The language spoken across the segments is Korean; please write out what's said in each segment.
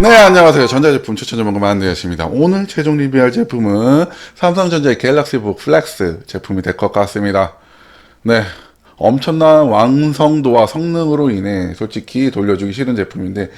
네, 안녕하세요. 전자제품 추천 전문가 만두였습니다. 오늘 최종 리뷰할 제품은 삼성전자의 갤럭시북 플렉스 제품이 될 것 같습니다. 네. 엄청난 완성도와 성능으로 인해 솔직히 돌려주기 싫은 제품인데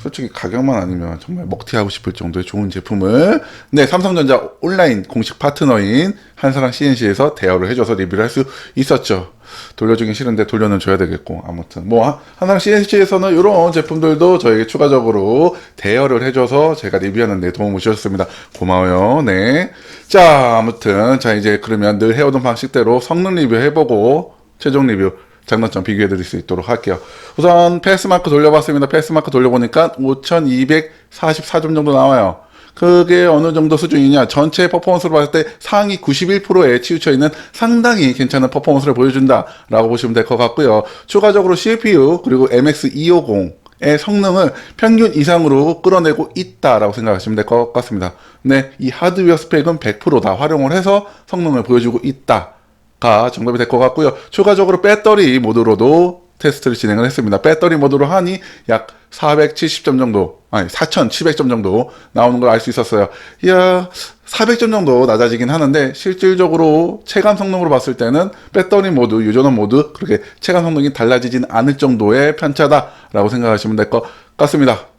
솔직히 가격만 아니면 정말 먹튀하고 싶을 정도의 좋은 제품을 네 삼성전자 온라인 공식 파트너인 한사랑 CNC에서 대여를 해줘서 리뷰를 할 수 있었죠. 돌려주긴 싫은데 돌려는 줘야 되겠고 아무튼 뭐 한- 한사랑 CNC에서는 이런 제품들도 저에게 추가적으로 대여를 해줘서 제가 리뷰하는데 도움을 주셨습니다. 고마워요. 네. 자 아무튼 자 이제 그러면 늘 해오던 방식대로 성능 리뷰 해보고 최종 리뷰 장단점 비교해 드릴 수 있도록 할게요. 우선 패스마크 돌려봤습니다. 패스마크 돌려보니까 5244점 정도 나와요. 그게 어느 정도 수준이냐? 전체 퍼포먼스로 봤을 때 상위 91%에 치우쳐 있는 상당히 괜찮은 퍼포먼스를 보여준다라고 보시면 될 것 같고요. 추가적으로 CPU 그리고 MX250 의 성능을 평균 이상으로 끌어내고 있다라고 생각하시면 될 것 같습니다. 네, 이 하드웨어 스펙은 100%다 활용을 해서 성능을 보여주고 있다. 가 정답이 될 것 같고요. 추가적으로 배터리 모드로도 테스트를 진행을 했습니다. 배터리 모드로 하니 약 470점 정도, 아니 4,700점 정도 나오는 걸 알 수 있었어요. 이야, 400점 정도 낮아지긴 하는데 실질적으로 체감 성능으로 봤을 때는 배터리 모드, 유전원 모드 그렇게 체감 성능이 달라지진 않을 정도의 편차다라고 생각하시면 될 것 같습니다.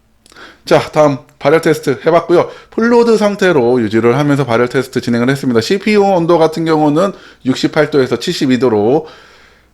자, 다음 발열 테스트 해봤고요. 풀로드 상태로 유지를 하면서 발열 테스트 진행을 했습니다. CPU 온도 같은 경우는 68도에서 72도로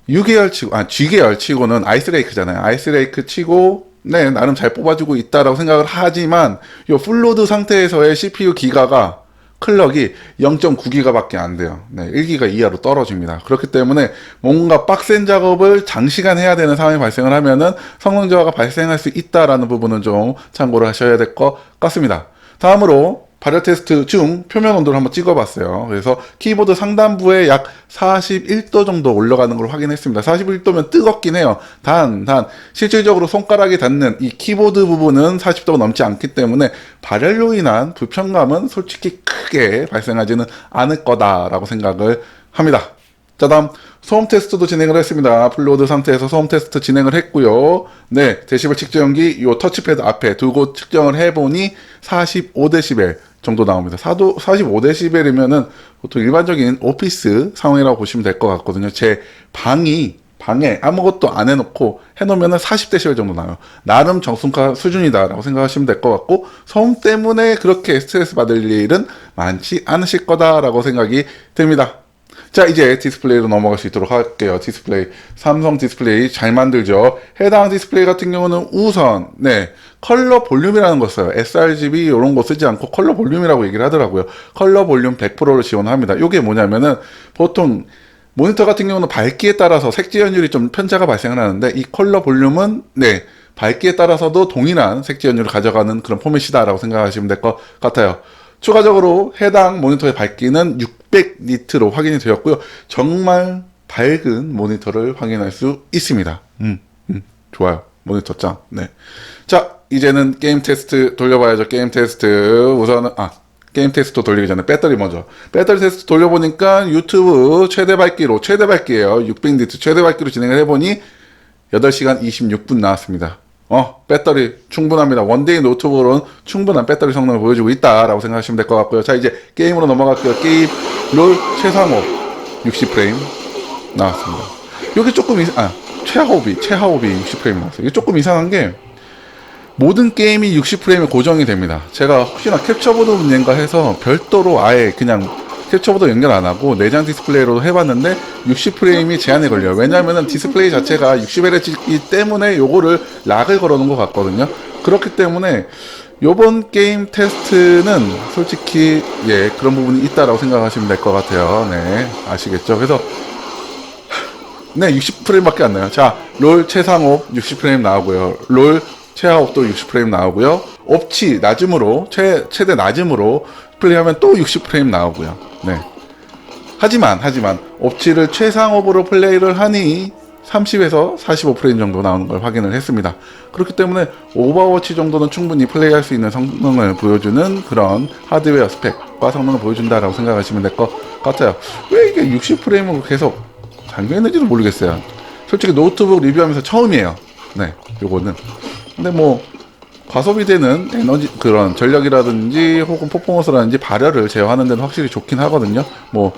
6계열 치고, 아, G계열 치고는 아이스레이크잖아요. 아이스레이크 치고, 네, 나름 잘 뽑아주고 있다라고 생각을 하지만, 요 풀로드 상태에서의 CPU 기가가 클럭이 0.9기가밖에 안 돼요. 네, 1기가 이하로 떨어집니다. 그렇기 때문에 뭔가 빡센 작업을 장시간 해야 되는 상황이 발생을 하면은 성능 저하가 발생할 수 있다라는 부분은 좀 참고를 하셔야 될 것 같습니다. 다음으로 발열 테스트 중 표면 온도를 한번 찍어봤어요. 그래서 키보드 상단부에 약 41도 정도 올라가는 걸 확인했습니다. 41도면 뜨겁긴 해요. 단, 단, 실질적으로 손가락이 닿는 이 키보드 부분은 40도가 넘지 않기 때문에 발열로 인한 불편감은 솔직히 크게 발생하지는 않을 거다라고 생각을 합니다. 자, 다음 소음 테스트도 진행을 했습니다. 플로드 상태에서 소음 테스트 진행을 했고요. 네, 데시벨 측정기 요 터치패드 앞에 두고 측정을 해보니 45데시벨 정도 나옵니다. 4도, 45데시벨이면은 보통 일반적인 오피스 상황이라고 보시면 될 것 같거든요. 제 방이 방에 아무것도 안 해놓고 해놓으면은 40데시벨 정도 나와요. 나름 정순가 수준이다라고 생각하시면 될 것 같고 소음 때문에 그렇게 스트레스 받을 일은 많지 않으실 거다라고 생각이 됩니다. 자, 이제 디스플레이로 넘어갈 수 있도록 할게요. 디스플레이. 삼성 디스플레이 잘 만들죠. 해당 디스플레이 같은 경우는 우선, 네, 컬러 볼륨이라는 거 써요. sRGB 이런 거 쓰지 않고 컬러 볼륨이라고 얘기를 하더라고요. 컬러 볼륨 100%를 지원합니다. 이게 뭐냐면은 보통 모니터 같은 경우는 밝기에 따라서 색지 연율이 좀 편차가 발생을 하는데 이 컬러 볼륨은, 네, 밝기에 따라서도 동일한 색지 연율을 가져가는 그런 포맷이다라고 생각하시면 될 것 같아요. 추가적으로 해당 모니터의 밝기는 600 니트로 확인이 되었고요. 정말 밝은 모니터를 확인할 수 있습니다. 음, 음, 좋아요. 모니터 짱. 네. 자, 이제는 게임 테스트 돌려봐야죠. 게임 테스트. 우선은, 아, 게임 테스트 돌리기 전에 배터리 먼저. 배터리 테스트 돌려보니까 유튜브 최대 밝기로, 최대 밝기예요 600니트 최대 밝기로 진행을 해보니 8시간 26분 나왔습니다. 어, 배터리 충분합니다. 원데이 노트북으로는 충분한 배터리 성능을 보여주고 있다라고 생각하시면 될 것 같고요. 자, 이제 게임으로 넘어갈게요. 게임 롤 최상호 60프레임 나왔습니다. 여기 조금, 이, 아, 최하옵이, 최하옵이 60프레임 나왔어요. 이게 조금 이상한 게 모든 게임이 60프레임에 고정이 됩니다. 제가 혹시나 캡처보드 문제인가 해서 별도로 아예 그냥 캡처보드 연결 안 하고 내장 디스플레이로 해봤는데 60프레임이 제한이 걸려요. 왜냐면은 디스플레이 자체가 60Hz이기 때문에 요거를 락을 걸어 놓은 것 같거든요. 그렇기 때문에 요번 게임 테스트는 솔직히 예 그런 부분이 있다라고 생각하시면 될 것 같아요. 네 아시겠죠? 그래서 네, 60프레임밖에 안 나요. 자, 롤 최상업 60프레임 나오고요. 롤 최하업도 60프레임 나오고요. 옵치 낮음으로 최 최대 낮음으로 플레이하면 또 60프레임 나오고요. 네. 하지만 하지만 옵치를 최상업으로 플레이를 하니 30에서 45프레임 정도 나오는 걸 확인을 했습니다. 그렇기 때문에 오버워치 정도는 충분히 플레이할 수 있는 성능을 보여주는 그런 하드웨어 스펙과 성능을 보여준다라고 생각하시면 될 것 같아요. 왜 이게 60프레임으로 계속 잠겨있는지는 모르겠어요. 솔직히 노트북 리뷰하면서 처음이에요. 네, 요거는. 근데 뭐 과소비 되는 에너지 그런 전력이라든지 혹은 퍼포먼스라든지 발열을 제어하는 데는 확실히 좋긴 하거든요. 뭐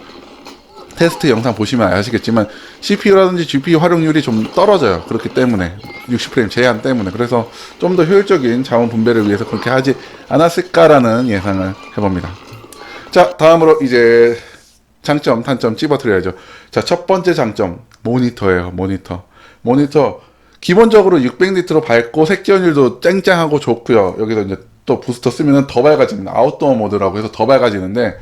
테스트 영상 보시면 아시겠지만 CPU라든지 GPU 활용률이 좀 떨어져요. 그렇기 때문에 60프레임 제한 때문에 그래서 좀 더 효율적인 자원 분배를 위해서 그렇게 하지 않았을까라는 예상을 해봅니다. 자 다음으로 이제 장점 단점 찝어드려야죠. 자 첫 번째 장점 모니터예요. 모니터 모니터 기본적으로 600니트로 밝고 색지연율도 쨍쨍하고 좋고요. 여기서 이제 또 부스터 쓰면은 더 밝아집니다. 아웃도어 모드라고 해서 더 밝아지는데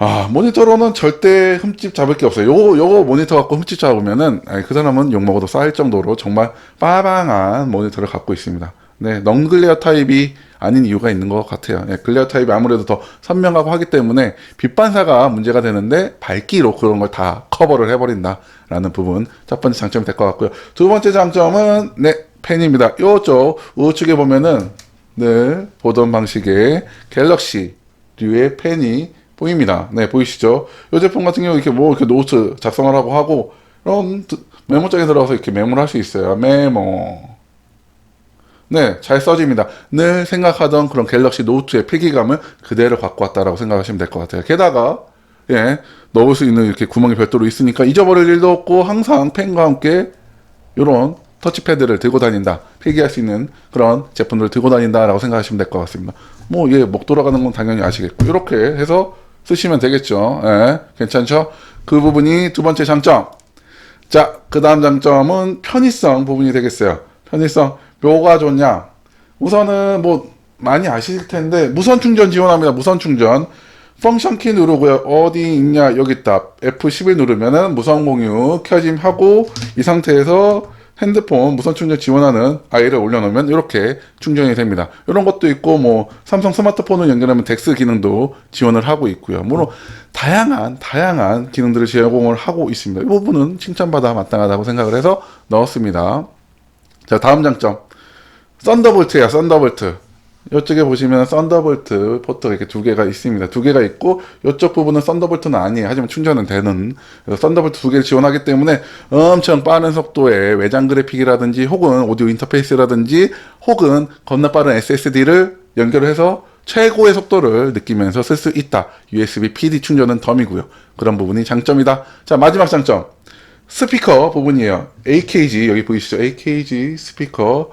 아, 모니터로는 절대 흠집 잡을 게 없어요. 요거, 요거 모니터 갖고 흠집 잡으면은, 아니, 그 사람은 욕 먹어도 쌓일 정도로 정말 빠방한 모니터를 갖고 있습니다. 네, 넌글레어 타입이 아닌 이유가 있는 것 같아요. 네, 글레어 타입이 아무래도 더 선명하고 하기 때문에 빛 반사가 문제가 되는데 밝기로 그런 걸 다 커버를 해버린다라는 부분 첫 번째 장점이 될 것 같고요. 두 번째 장점은 네 펜입니다. 요쪽 우측에 보면은 늘 보던 방식의 갤럭시 류의 펜이 보입니다. 네 보이시죠? 이 제품 같은 경우 이렇게 뭐 이렇게 노트 작성을 하고 하고 이런 드- 메모장에 들어가서 이렇게 메모를 할 수 있어요. 메모. 네, 잘 써집니다. 늘 생각하던 그런 갤럭시 노트의 필기감을 그대로 갖고 왔다라고 생각하시면 될 것 같아요. 게다가, 예, 넣을 수 있는 이렇게 구멍이 별도로 있으니까 잊어버릴 일도 없고 항상 펜과 함께 이런 터치패드를 들고 다닌다. 필기할 수 있는 그런 제품들을 들고 다닌다라고 생각하시면 될 것 같습니다. 뭐, 예, 목 돌아가는 건 당연히 아시겠고. 이렇게 해서 쓰시면 되겠죠. 예, 괜찮죠? 그 부분이 두 번째 장점. 자, 그 다음 장점은 편의성 부분이 되겠어요. 편의성. 뭐가 좋냐? 우선은 뭐, 많이 아실 텐데, 무선 충전 지원합니다. 무선 충전. 펑션 키 누르고요. 어디 있냐? 여기 있다. F11 누르면은 무선 공유 켜짐하고, 이 상태에서 핸드폰 무선 충전 지원하는 아이를 올려놓으면 이렇게 충전이 됩니다. 이런 것도 있고, 뭐, 삼성 스마트폰을 연결하면 덱스 기능도 지원을 하고 있고요. 물론, 다양한, 다양한 기능들을 제공을 하고 있습니다. 이 부분은 칭찬받아 마땅하다고 생각을 해서 넣었습니다. 자, 다음 장점. 썬더볼트야, 썬더볼트. 이쪽에 보시면 썬더볼트 포트가 이렇게 두 개가 있습니다. 두 개가 있고 이쪽 부분은 썬더볼트는 아니에요. 하지만 충전은 되는 썬더볼트 두 개를 지원하기 때문에 엄청 빠른 속도의 외장 그래픽이라든지 혹은 오디오 인터페이스라든지 혹은 겁나 빠른 SSD를 연결해서 최고의 속도를 느끼면서 쓸 수 있다. USB PD 충전은 덤이고요. 그런 부분이 장점이다. 자 마지막 장점. 스피커 부분이에요. AKG 여기 보이시죠? AKG 스피커.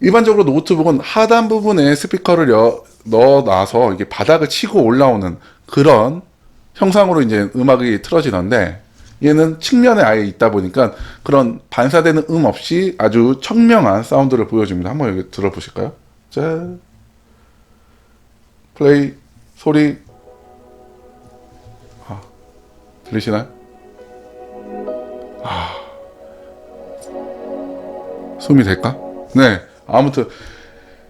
일반적으로 노트북은 하단 부분에 스피커를 여- 넣어놔서 이게 바닥을 치고 올라오는 그런 형상으로 이제 음악이 틀어지는데 얘는 측면에 아예 있다 보니까 그런 반사되는 음 없이 아주 청명한 사운드를 보여줍니다. 한번 여기 들어보실까요? 자, 플레이 소리 아, 들리시나요? 숨이 될까? 네. 아무튼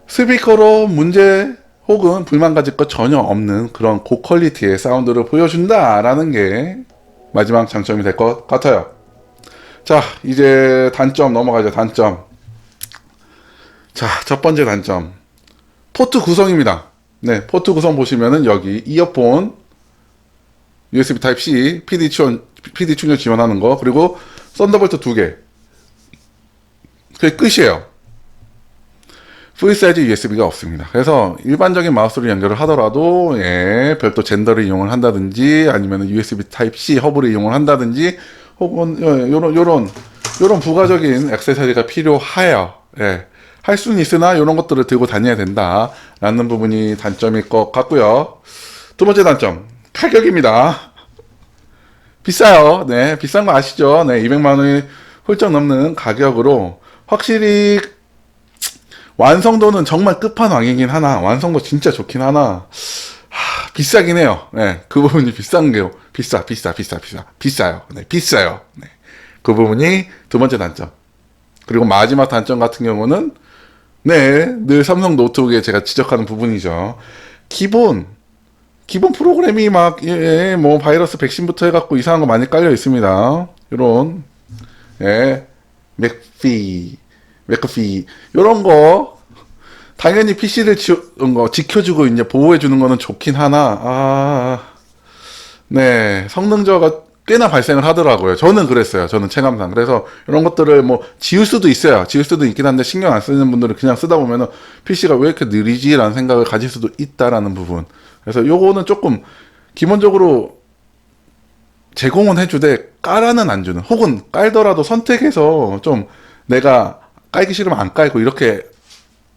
스피커로 문제 혹은 불만 가질 것 전혀 없는 그런 고퀄리티의 사운드를 보여준다라는 게 마지막 장점이 될 것 같아요. 자, 이제 단점 넘어가죠. 단점. 자, 첫 번째 단점. 포트 구성입니다. 네, 포트 구성 보시면은 여기 이어폰 USB Type-C, PD 충전, PD 충전 지원하는 거, 그리고 썬더볼트 두 개. 그게 끝이에요. 풀 사이즈 USB가 없습니다. 그래서 일반적인 마우스를 연결을 하더라도 예, 별도 젠더를 이용을 한다든지 아니면 USB Type C 허브를 이용을 한다든지 혹은 예, 요런 요런 요런 부가적인 액세서리가 필요하여 예. 할 수는 있으나 이런 것들을 들고 다녀야 된다라는 부분이 단점일 것 같고요. 두 번째 단점 가격입니다. 비싸요. 네, 비싼 거 아시죠? 네, 200만 원이 훌쩍 넘는 가격으로 확실히 완성도는 정말 끝판왕이긴 하나 완성도 진짜 좋긴 하나 하, 비싸긴 해요. 네, 그 부분이 비싼 게요. 비싸, 비싸, 비싸, 비싸, 비싸요. 네, 비싸요. 네, 그 부분이 두 번째 단점. 그리고 마지막 단점 같은 경우는 네, 늘 삼성 노트북에 제가 지적하는 부분이죠. 기본 기본 프로그램이 막, 예, 예, 뭐, 바이러스 백신부터 해갖고 이상한 거 많이 깔려 있습니다. 요런, 예, 맥피, 맥피, 요런 거, 당연히 PC를 지, 거, 지켜주고 이제 보호해주는 거는 좋긴 하나, 아, 네, 성능저가 꽤나 발생을 하더라고요. 저는 그랬어요. 저는 체감상. 그래서 이런 것들을 뭐 지울 수도 있어요. 지울 수도 있긴 한데 신경 안 쓰는 분들은 그냥 쓰다 보면은 PC가 왜 이렇게 느리지라는 생각을 가질 수도 있다라는 부분. 그래서 요거는 조금 기본적으로 제공은 해주되 깔아는 안 주는 혹은 깔더라도 선택해서 좀 내가 깔기 싫으면 안 깔고 이렇게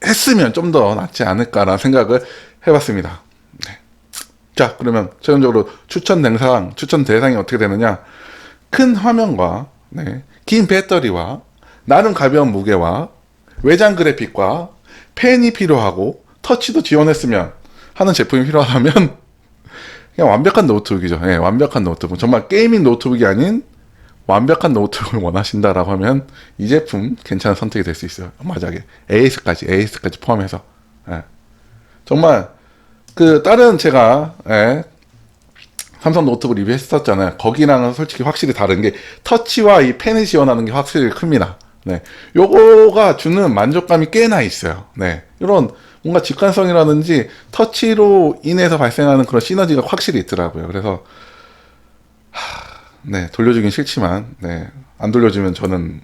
했으면 좀 더 낫지 않을까라는 생각을 해봤습니다. 네. 자 그러면 최종적으로 추천 대상 추천 대상이 어떻게 되느냐 큰 화면과 네, 긴 배터리와 나름 가벼운 무게와 외장 그래픽과 펜이 필요하고 터치도 지원했으면 하는 제품이 필요하다면 그냥 완벽한 노트북이죠. 예, 완벽한 노트북. 정말 게이밍 노트북이 아닌 완벽한 노트북을 원하신다라고 하면 이 제품 괜찮은 선택이 될 수 있어요. 만약에 AS까지, AS까지 포함해서. 예. 정말 그 다른 제가 예, 삼성 노트북 리뷰했었잖아요. 거기랑은 솔직히 확실히 다른 게 터치와 이 펜을 지원하는 게 확실히 큽니다. 네. 요거가 주는 만족감이 꽤나 있어요. 네. 이런 뭔가 직관성이라든지 터치로 인해서 발생하는 그런 시너지가 확실히 있더라고요. 그래서 하, 네, 돌려주긴 싫지만 네. 안 돌려주면 저는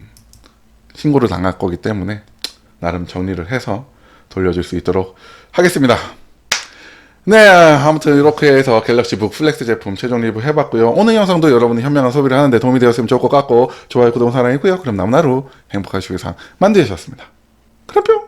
신고를 당할 거기 때문에 나름 정리를 해서 돌려줄 수 있도록 하겠습니다. 네, 아무튼 이렇게 해서 갤럭시 북 플렉스 제품 최종 리뷰 해봤고요. 오늘 영상도 여러분이 현명한 소비를 하는데 도움이 되었으면 좋을 것 같고 좋아요, 구독, 사랑이고요. 그럼 남은 하루 행복하시기 위해서 만드셨습니다. 그럼 뿅!